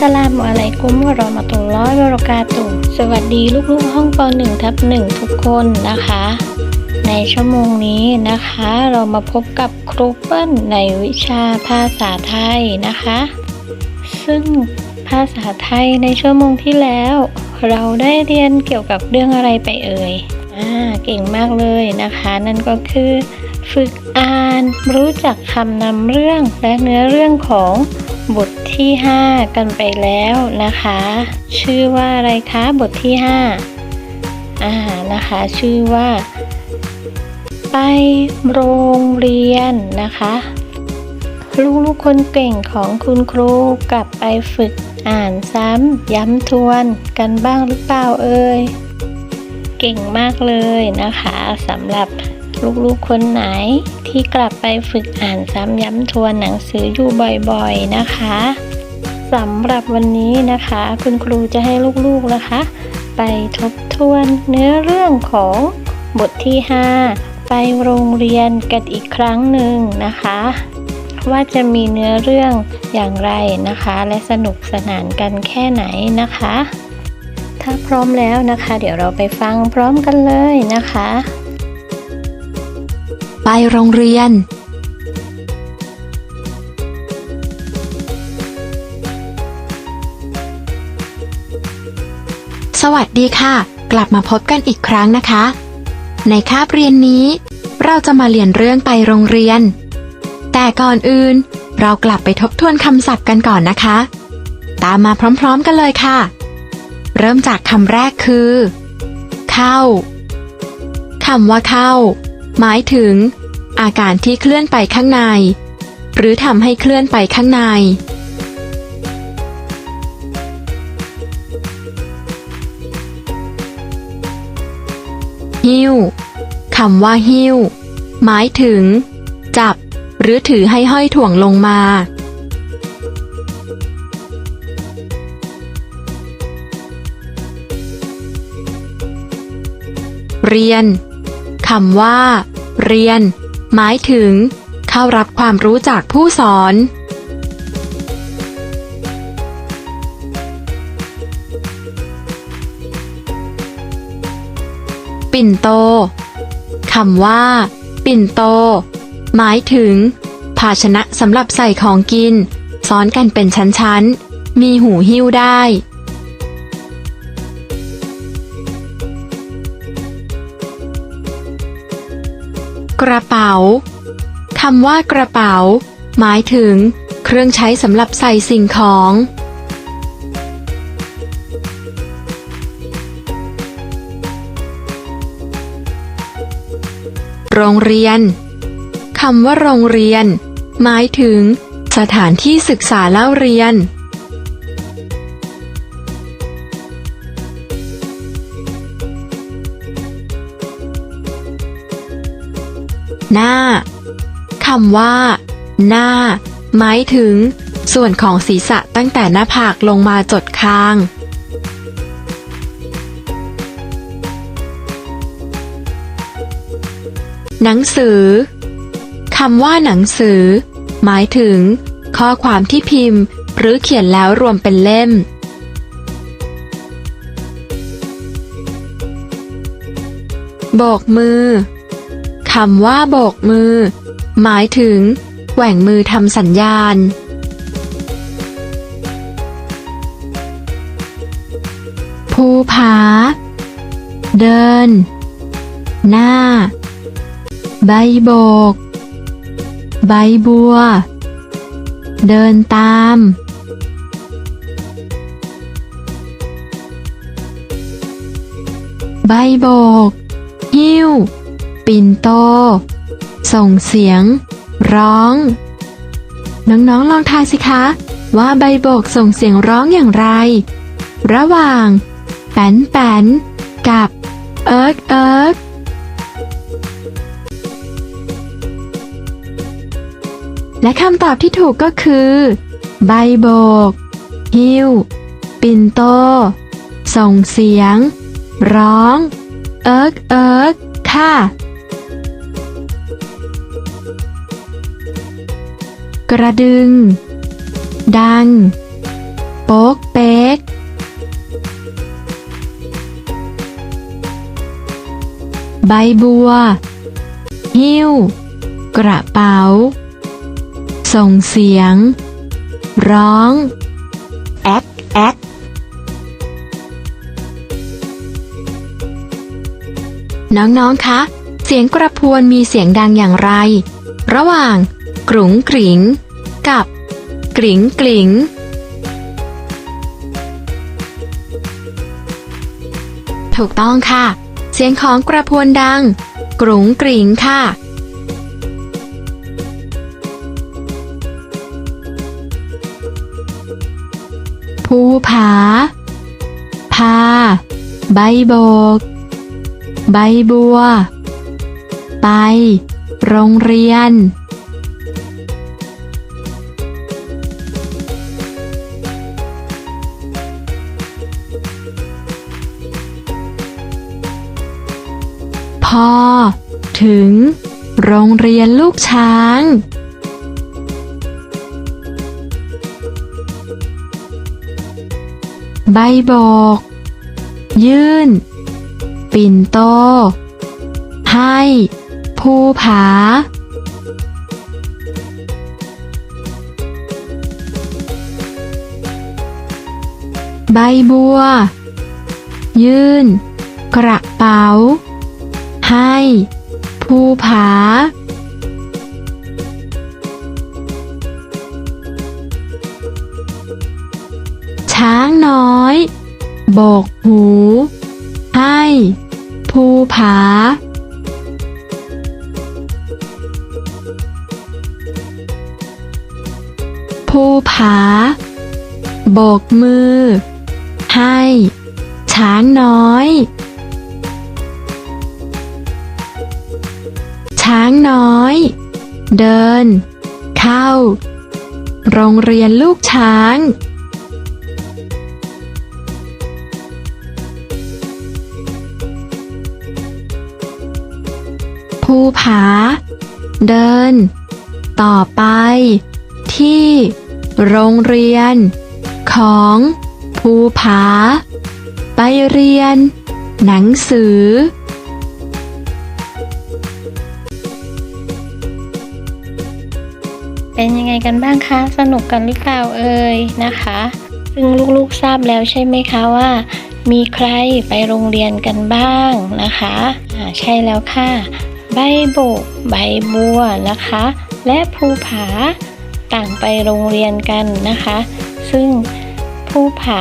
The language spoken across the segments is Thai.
สลามอะไรกุมวะเรอมาตุลลอฮ์วราะกาตุ สวัสดีลูกๆห้องป .1 ทับ1ทุกคนนะคะ ในชั่วโมงนี้นะคะ เรามาพบกับครูเปิ้ลในวิชาภาษาไทยนะคะ ซึ่งภาษาไทยในชั่วโมงที่แล้ว เราได้เรียนเกี่ยวกับเรื่องอะไรไปเอ่ยอ่าเก่งมากเลยนะคะ นั่นก็คือ ฝึกอ่านรู้จักคำนำเรื่องและเนื้อเรื่องของ บทที่ 5 กันไปแล้วนะคะ ชื่อว่าอะไรคะบทที่ 5 อ่านะคะ ชื่อว่า ไปโรงเรียนนะคะลูกๆคนเก่งของคุณครูกลับไปฝึกอ่านซ้ำย้ำทวนกันบ้างหรือเปล่าเอ่ยเก่งมากเลยนะคะสำหรับลูกๆคนไหน ที่กลับไปฝึกอ่านซ้ำย้ำทวนหนังสืออยู่บ่อยๆนะคะสำหรับวันนี้นะคะ คุณครูจะให้ลูกๆนะคะ ไปทบทวนเนื้อเรื่องของบทที่ 5 ไปโรงเรียนกันอีกครั้งหนึ่งนะคะ ว่าจะมีเนื้อเรื่องอย่างไรนะคะ และสนุกสนานกันแค่ไหนนะคะ ถ้าพร้อมแล้วนะคะ เดี๋ยวเราไปฟังพร้อมกันเลยนะคะ ไปโรงเรียน สวัสดีค่ะ กลับมาพบกันอีกครั้งนะคะ ในคาบเรียนนี้ เราจะมาเรียนเรื่องไปโรงเรียน แต่ก่อนอื่น เรากลับไปทบทวนคำศัพท์กันก่อนนะคะ ตามมาพร้อมๆกันเลยค่ะ เริ่มจากคำแรกคือ เข้าคำว่าเข้า หมายถึง อาการที่เคลื่อนไปข้างใน หรือทำให้เคลื่อนไปข้างใน หิ้วคำว่าหิ้ว หมายถึง จับ หรือถือให้ห้อยถ่วงลงมา เรียน คำว่า เรียน หมายถึง เข้ารับความรู้จากผู้สอน ปิ่นโตคำว่า ปิ่นโต หมายถึง ภาชนะสำหรับใส่ของกิน ซ้อนกันเป็นชั้นๆ มีหูหิ้วได้ กระเป๋าคำว่ากระเป๋า หมายถึง เครื่องใช้สำหรับใส่สิ่งของ โรงเรียนคำว่าโรงเรียน หมายถึง สถานที่ศึกษาเล่าเรียน หน้าคำว่า หน้า หมายถึง ส่วนของศีรษะตั้งแต่หน้าผากลงมาจดคาง หนังสือคำว่าหนังสือ หมายถึง ข้อความที่พิมพ์ หรือเขียนแล้วรวมเป็นเล่ม โบกมือ คำว่าโบกมือ หมายถึง แหว่งมือทำสัญญาณ ภูผา เดิน หน้า ใบโบก ใบบัว เดินตาม ใบโบก หิ้ว ปิ่นโต ส่งเสียง ร้อง น้องๆลองทายสิคะ ว่าใบโบกส่งเสียงร้องอย่างไร ระหว่างแป้นแป้นกับเอิร์กเอิร์กและคำตอบที่ถูกก็คือ ใบโบก หิ้ว ปิ่นโต ส่งเสียง ร้อง เอิร์กเอิร์กค่ะ กระดึง ดัง โป๊กเป๊ก ใบบัว หิ้ว กระเป๋า ส่งเสียง ร้อง แอ๊กแอ๊กน้องๆ คะ เสียงกระพวนมีเสียงดังอย่างไร ระหว่าง กรุงกริงกับกริงกลิงถูกต้องค่ะ เสียงของกระพวนดัง กรุงกริงค่ะ ภูผา พา ใบโบก ใบบัว ไป โรงเรียน ถึง โรงเรียนลูกช้าง ใบบอก ยื่น ปิ่นโต ให้ ภูผา ใบบัว ยื่น กระเป๋าให้ ภูผา ช้างน้อยโบกหู ให้ภูผา ภูผา โบกมือ ให้ ช้างน้อย ช้างน้อย เดิน เข้า โรงเรียนลูกช้าง ภูผา เดิน ต่อไป ที่ โรงเรียน ของ ภูผา ไปเรียน หนังสือ เป็นยังไงกันบ้างคะ สนุกกันหรือเปล่าเอ่ยนะคะ ซึ่งลูกๆทราบแล้วใช่ไหมคะว่า มีใครไปโรงเรียนกันบ้างนะคะอ่าใช่แล้วค่ะ ใบโบก ใบบัวนะคะ และภูผาต่างไปโรงเรียนกันนะคะ ซึ่งภูผา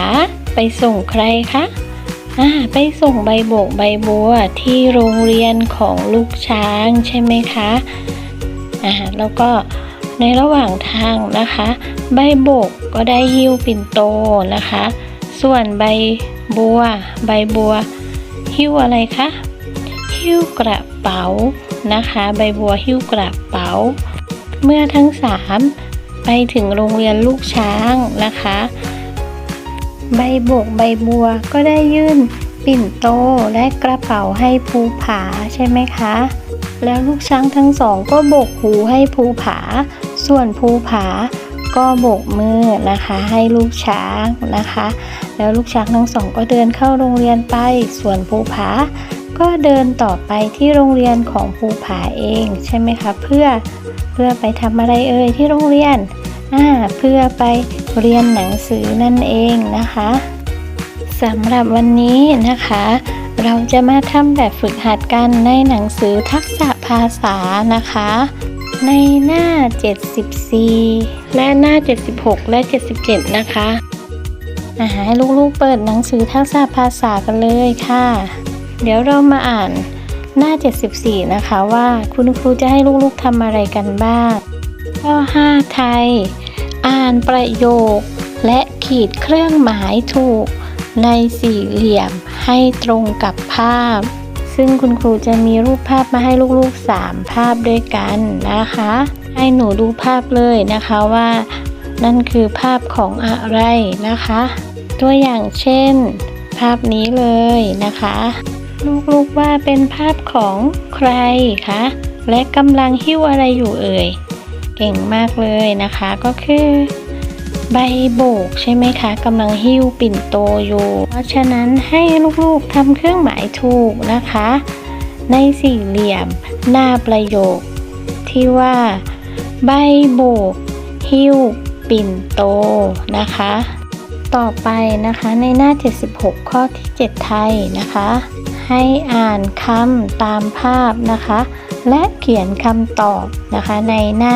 ไปส่งใครคะอ่าไปส่งใบโบกใบบัวที่โรงเรียนของลูกช้างใช่ไหมคะอ่าแล้วก็ ในระหว่างทางนะคะ ใบโบกก็ได้หิ้วปิ่นโตนะคะ ส่วนใบบัว ใบบัว หิ้วอะไรคะหิ้วกระเป๋านะคะ ใบบัวหิ้วกระเป๋า เมื่อทั้งสามไปถึงโรงเรียนลูกช้างนะคะ ใบโบกใบบัวก็ได้ยื่นปิ่นโตและกระเป๋าให้ภูผาใช่ไหมคะ แล้วลูกช้างทั้งสองก็โบกหูให้ภูผา ส่วนภูผาก็โบกมือนะคะให้ลูกช้างนะคะ แล้วลูกช้างทั้งสองก็เดินเข้าโรงเรียนไป ส่วนภูผาก็เดินต่อไปที่โรงเรียนของภูผาเองใช่ไหมคะเพื่อเพื่อไปทำอะไรเอ่ยที่โรงเรียนอ่าเพื่อไปเรียนหนังสือนั่นเองนะคะสำหรับวันนี้นะคะ เราจะมาทำแบบฝึกหัดกันในหนังสือทักษะภาษานะคะ ในหน้า 74 และหน้า 76 และ 77 นะคะอาให้ลูกๆเปิดหนังสือทักษะภาษากันเลยค่ะ เดี๋ยวเรามาอ่านหน้า 74 นะคะว่าคุณครูจะให้ลูกๆทำอะไรกันบ้าง ข้อ 5 ไทย อ่านประโยค และขีดเครื่องหมายถูกในสี่เหลี่ยมให้ตรงกับภาพ ซึ่งคุณครูจะมีรูปภาพมาให้ลูกๆ 3 ภาพด้วยกันนะคะ ให้หนูดูภาพเลยนะคะว่า นั่นคือภาพของอะไรนะคะ ตัวอย่างเช่น ภาพนี้เลยนะคะ ลูกๆว่าเป็นภาพของใครคะและกำลังหิ้วอะไรอยู่เอ่ย เก่งมากเลยนะคะก็คือ ใบโบกใช่ไหมคะกำลังหิ้วปิ่นโตอยู่ เพราะฉะนั้นให้ลูกๆทำเครื่องหมายถูกนะคะ ในสี่เหลี่ยมหน้าประโยค ที่ว่า ใบโบก หิ้วปิ่นโตนะคะ ต่อไปนะคะในหน้า 76 ข้อที่ 7 ไทยนะคะ ให้อ่านคำตามภาพนะคะ และเขียนคำตอบนะคะในหน้า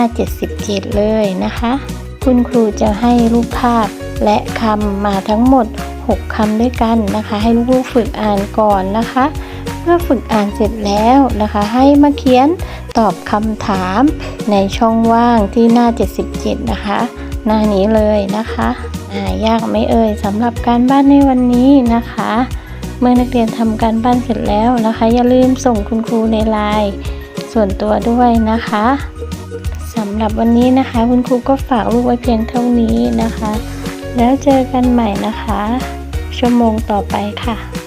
77 เลยนะคะ คุณครูจะให้รูปภาพและคำมาทั้งหมด 6คำด้วยกันนะคะ ให้ลูกๆฝึกอ่านก่อนนะคะ เมื่อฝึกอ่านเสร็จแล้วนะคะ ให้มาเขียนตอบคำถามในช่องว่างที่หน้า 77 นะคะ หน้านี้เลยนะคะอ่ายากไหม่เอ่ยสำหรับการบ้านในวันนี้นะคะ เมื่อนักเรียนทำการบ้านเสร็จแล้วนะคะ อย่าลืมส่งคุณครูในไลน์ส่วนตัวด้วยนะคะ สำหรับวันนี้นะคะ คุณครูก็ฝากลูกไว้เพียงเท่านี้นะคะ แล้วเจอกันใหม่นะคะ ชั่วโมงต่อไปค่ะ